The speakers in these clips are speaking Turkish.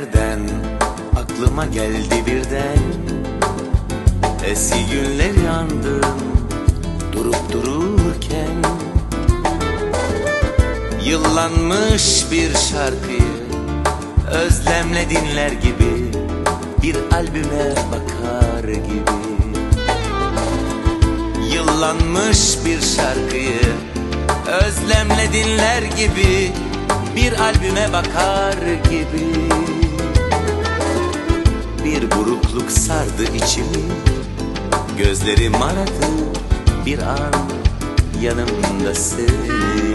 nereden aklıma geldi birden. Eski günler yandım durup dururken. Yıllanmış bir şarkıyı özlemle dinler gibi Bir albüme bakar gibi. Yıllanmış bir şarkıyı özlemle dinler gibi Bir albüme bakar gibi Bir burukluk sardı içimi. Gözlerim aradı bir an yanımda seni.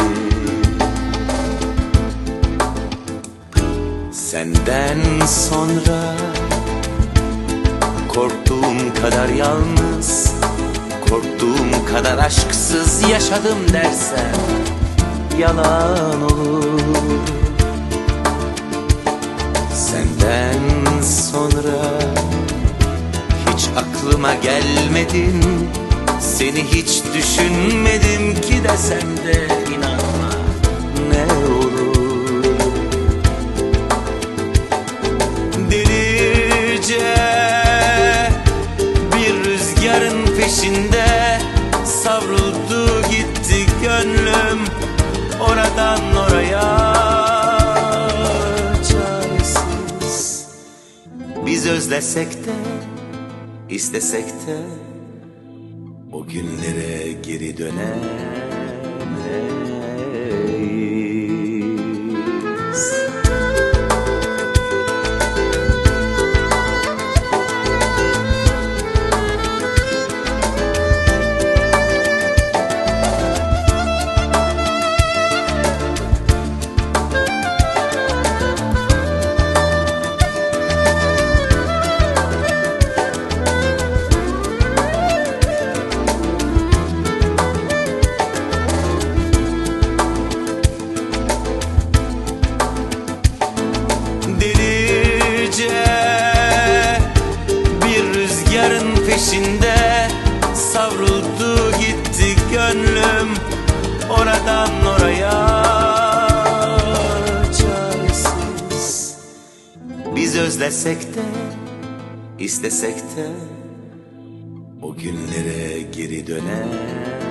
Senden sonra Korktuğum kadar yalnız Korktuğum kadar aşksız yaşadım dersen Yalan olur. Senden aklıma gelmedin. Seni hiç düşünmedim ki desem de inanma ne olur. Delice bir rüzgarın peşinde Savruldu gitti gönlüm. Oradan oraya Çaresiz. Biz özlesek de istesek de o günlere geri dönemeyiz. Oradan oraya. Çaresiz. Biz özlesek de istesek de O günlere geri dönemeyiz